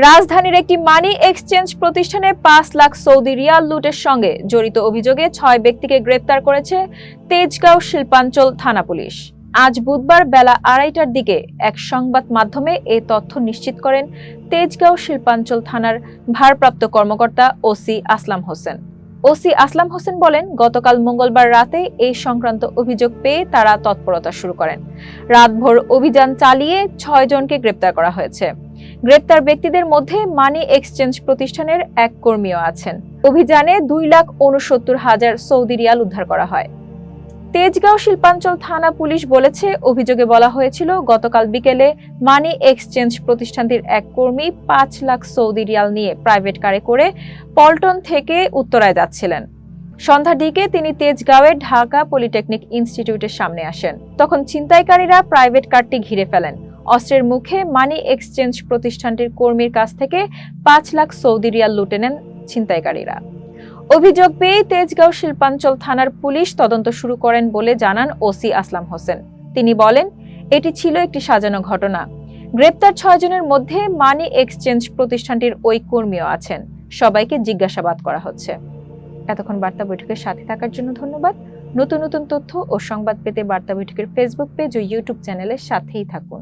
রাজধানীর একটি money exchange প্রতিষ্ঠানে পাঁচ লাখ সৌদি রিয়াল লুটের সঙ্গে জড়িত অভিযোগে ছয় ব্যক্তিকে গ্রেপ্তার করেছে তেজগাঁও শিল্পাঞ্চল থানা পুলিশ। আজ বুধবার বেলা আড়াইটার দিকে এক সংবাদ মাধ্যমে এ তথ্য নিশ্চিত করেন তেজগাঁও শিল্পাঞ্চল থানার ভারপ্রাপ্ত কর্মকর্তা ওসি আসলাম হোসেন। ওসি আসলাম হোসেন বলেন, গতকাল মঙ্গলবার রাতে এই সংক্রান্ত অভিযোগ পেয়ে তারা তৎপরতা শুরু করেন। রাতভর অভিযান চালিয়ে ছয় জনকে গ্রেপ্তার করা হয়েছে। গ্রেপ্তার ব্যক্তিদের মধ্যে মানি এক্সচেঞ্জ প্রতিষ্ঠানের এক কর্মীও আছেন। অভিযানে দুই লাখ উনসত্তর হাজার সৌদি রিয়াল উদ্ধার করা হয়। তেজগাঁও শিল্পাঞ্চল থানা পুলিশ বলেছে, অভিযোগে বলা হয়েছিল, গতকাল বিকেলে মানি এক্সচেঞ্জ প্রতিষ্ঠানটির এক কর্মী পাঁচ লাখ সৌদি রিয়াল নিয়ে প্রাইভেট কারে করে পল্টন থেকে উত্তরায় যাচ্ছিলেন। সন্ধ্যার দিকে তিনি তেজগাঁওয়ের ঢাকা পলিটেকনিক ইনস্টিটিউটের সামনে আসেন। তখন ছিনতাইকারীরা প্রাইভেট কারটি ঘিরে ফেলেন। অস্ত্রের মুখে মানি এক্সচেঞ্জ প্রতিষ্ঠানটির কর্মীর কাছ থেকে পাঁচ লাখ সৌদি রিয়াল লুটে নেন ছিনতাইকারীরা। অভিযোগ পেয়ে তেজগাঁও শিল্পাঞ্চল থানার পুলিশ তদন্ত শুরু করেন বলে জানান ওসি আসলাম হোসেন। তিনি বলেন, এটি ছিল একটি সাজানো ঘটনা। গ্রেপ্তার ছয়জনের মধ্যে মানি এক্সচেঞ্জ প্রতিষ্ঠানটির ওই কর্মীও আছেন। সবাইকে জিজ্ঞাসাবাদ করা হচ্ছে। এতক্ষণ বার্তা বৈঠকের সাথে থাকার জন্য ধন্যবাদ। নতুন নতুন তথ্য ও সংবাদ পেতে বার্তা বৈঠকের ফেসবুক পেজ ও ইউটিউব চ্যানেলের সাথেই থাকুন।